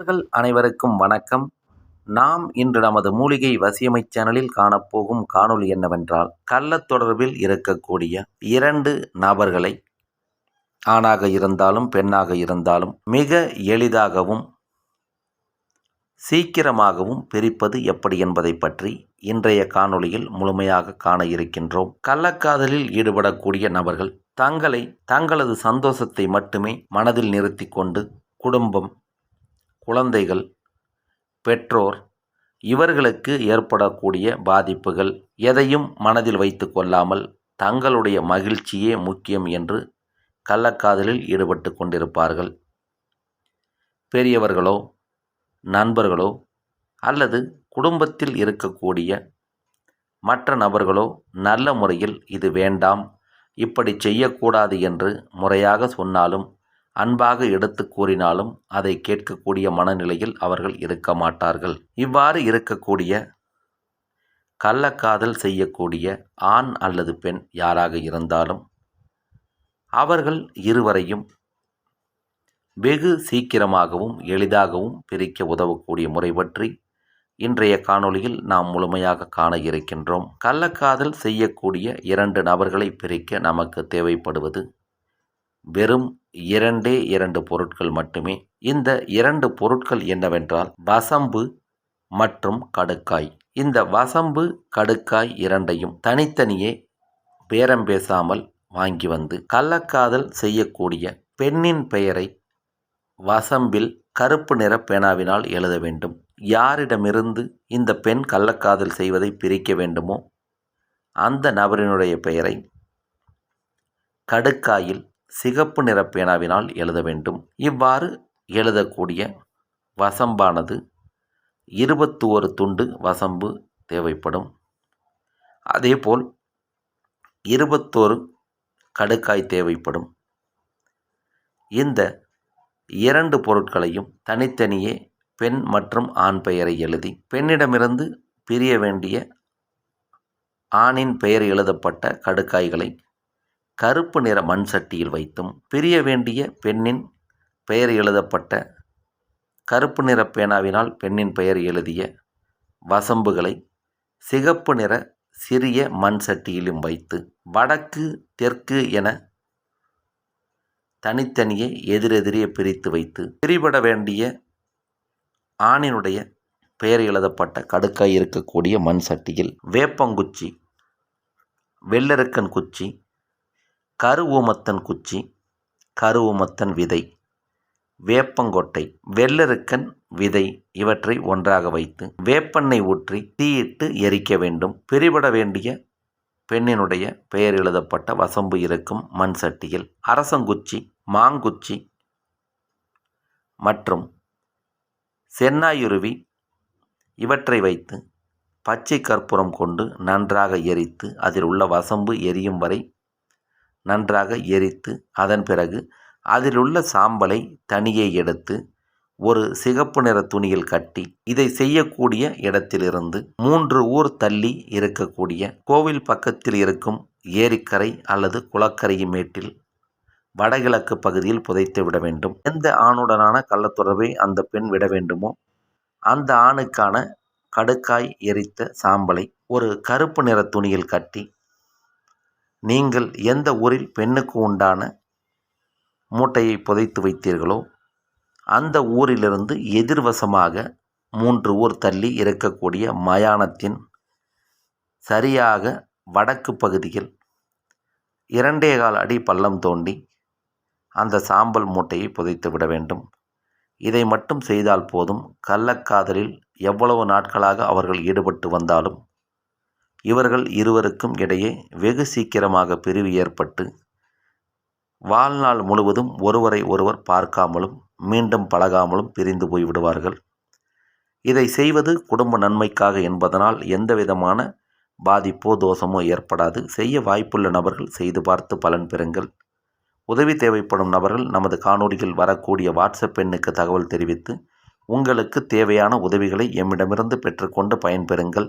நண்பர்கள் அனைவருக்கும் வணக்கம். நாம் இன்று நமது மூலிகை வசியமை சேனலில் காணப்போகும் காணொளி என்னவென்றால் கள்ள தொடர்பில் இருக்கக்கூடிய இரண்டு நபர்களை ஆணாக இருந்தாலும் பெண்ணாக இருந்தாலும் மிக எளிதாகவும் சீக்கிரமாகவும் பிரிப்பது எப்படி என்பதை பற்றி இன்றைய காணொளியில் முழுமையாக காண இருக்கின்றோம். கள்ளக்காதலில் ஈடுபடக்கூடிய நபர்கள் தங்களை தங்களது சந்தோஷத்தை மட்டுமே மனதில் நிறுத்தி கொண்டு குடும்பம் குழந்தைகள் பெற்றோர் இவர்களுக்கு ஏற்படக்கூடிய பாதிப்புகள் எதையும் மனதில் வைத்து கொள்ளாமல் தங்களுடைய மகிழ்ச்சியே முக்கியம் என்று கள்ளக்காதலில் ஈடுபட்டு கொண்டிருப்பார்கள். பெரியவர்களோ நண்பர்களோ அல்லது குடும்பத்தில் இருக்கக்கூடிய மற்ற நபர்களோ நல்ல முறையில் இது வேண்டாம் இப்படி செய்யக்கூடாது என்று முறையாக சொன்னாலும் அன்பாக எடுத்து கூறினாலும் அதை கேட்கக்கூடிய மனநிலையில் அவர்கள் இருக்க மாட்டார்கள். இவ்வாறு இருக்கக்கூடிய கள்ளக்காதல் செய்யக்கூடிய ஆண் அல்லது பெண் யாராக இருந்தாலும் அவர்கள் இருவரையும் வெகு சீக்கிரமாகவும் எளிதாகவும் பிரிக்க உதவக்கூடிய முறை பற்றி இன்றைய காணொளியில் நாம் முழுமையாக காண இருக்கின்றோம். கள்ளக்காதல் செய்யக்கூடிய இரண்டு நபர்களை பிரிக்க நமக்கு தேவைப்படுவது வெறும் இரண்டே இரண்டு பொருட்கள் மட்டுமே. இந்த இரண்டு பொருட்கள் என்னவென்றால் வசம்பு மற்றும் கடுக்காய். இந்த வசம்பு கடுக்காய் இரண்டையும் தனித்தனியே பேரம் பேசாமல் வாங்கி வந்து கள்ளக்காதல் செய்யக்கூடிய பெண்ணின் பெயரை வசம்பில் கருப்பு நிற பேனாவினால் எழுத வேண்டும். யாரிடமிருந்து இந்த பெண் கள்ளக்காதல் செய்வதை பிரிக்க வேண்டுமோ அந்த நபரினுடைய பெயரை கடுக்காயில் சிகப்பு நிற பேனாவினால் எழுத வேண்டும். இவ்வாறு எழுதக்கூடிய வசம்பானது இருபத்தி ஒரு துண்டு வசம்பு தேவைப்படும். அதேபோல் இருபத்தோரு கடுக்காய் தேவைப்படும். இந்த இரண்டு பொருட்களையும் தனித்தனியே பெண் மற்றும் ஆண் பெயரை எழுதி பெண்ணிடமிருந்து பிரிய வேண்டிய ஆணின் பெயர் எழுதப்பட்ட கடுக்காய்களை கருப்பு நிற மண் சட்டியில் வைத்தும் பிரிய வேண்டிய பெண்ணின் பெயர் எழுதப்பட்ட கருப்பு நிற பேனாவினால் பெண்ணின் பெயர் எழுதிய வசம்புகளை சிகப்பு நிற சிறிய மண் சட்டியிலும் வைத்து வடக்கு தெற்கு என தனித்தனியே எதிரெதிரே பிரித்து வைத்து பிரிபட வேண்டிய ஆணினுடைய பெயர் எழுதப்பட்ட கடுக்காய் இருக்கக்கூடிய மண் சட்டியில் வேப்பங்குச்சி வெள்ளருக்கன் குச்சி கருவூமத்தன் குச்சி கருவூமத்தன் விதை வேப்பங்கொட்டை வெள்ளருக்கன் விதை இவற்றை ஒன்றாக வைத்து வேப்பெண்ணை ஊற்றி தீயிட்டு எரிக்க வேண்டும். பிரிபட வேண்டிய பெண்ணினுடைய பெயர் எழுதப்பட்ட வசம்பு இருக்கும் மண் சட்டியில் அரசங்குச்சி மாங்குச்சி மற்றும் சென்னாயுருவி இவற்றை வைத்து பச்சை கற்பூரம் கொண்டு நன்றாக எரித்து அதில் உள்ள வசம்பு எரியும் வரை நன்றாக எரித்து அதன் பிறகு அதிலுள்ள சாம்பலை தனியே எடுத்து ஒரு சிகப்பு நிற துணியில் கட்டி இதை செய்யக்கூடிய இடத்திலிருந்து மூன்று ஊர் தள்ளி இருக்கக்கூடிய கோவில் பக்கத்தில் இருக்கும் ஏரிக்கரை அல்லது குளக்கரையின் மேட்டில் வடகிழக்கு பகுதியில் புதைத்து விட வேண்டும். எந்த ஆணுடனான கள்ளத்தொடர்பை அந்த பெண் விட வேண்டுமோ அந்த ஆணுக்கான கடுக்காய் எரித்த சாம்பலை ஒரு கருப்பு நிற துணியில் கட்டி நீங்கள் எந்த ஊரில் பெண்ணுக்கு உண்டான மூட்டையை புதைத்து வைத்தீர்களோ அந்த ஊரிலிருந்து எதிர்வசமாக மூன்று ஊர் தள்ளி இருக்கக்கூடிய மயானத்தின் சரியாக வடக்கு பகுதியில் இரண்டே கால் அடி பள்ளம் தோண்டி அந்த சாம்பல் மூட்டையை புதைத்து விட வேண்டும். இதை மட்டும் செய்தால் போதும். கள்ளக்காதலில் எவ்வளவு நாட்களாக அவர்கள் ஈடுபட்டு வந்தாலும் இவர்கள் இருவருக்கும் இடையே வெகு சீக்கிரமாக பிரிவு ஏற்பட்டு வாழ்நாள் முழுவதும் ஒருவரை ஒருவர் பார்க்காமலும் மீண்டும் பழகாமலும் பிரிந்து போய்விடுவார்கள் இதை செய்வது குடும்ப நன்மைக்காக என்பதனால் எந்த விதமான பாதிப்போ தோஷமோ ஏற்படாது. செய்ய வாய்ப்புள்ள நபர்கள் செய்து பார்த்து பலன் பெறுங்கள். உதவி தேவைப்படும் நபர்கள் நமது காணொலியில் வரக்கூடிய வாட்ஸ்அப் எண்ணுக்கு தகவல் தெரிவித்து உங்களுக்கு தேவையான உதவிகளை எம்மிடமிருந்து பெற்றுக்கொண்டு பயன்பெறுங்கள்.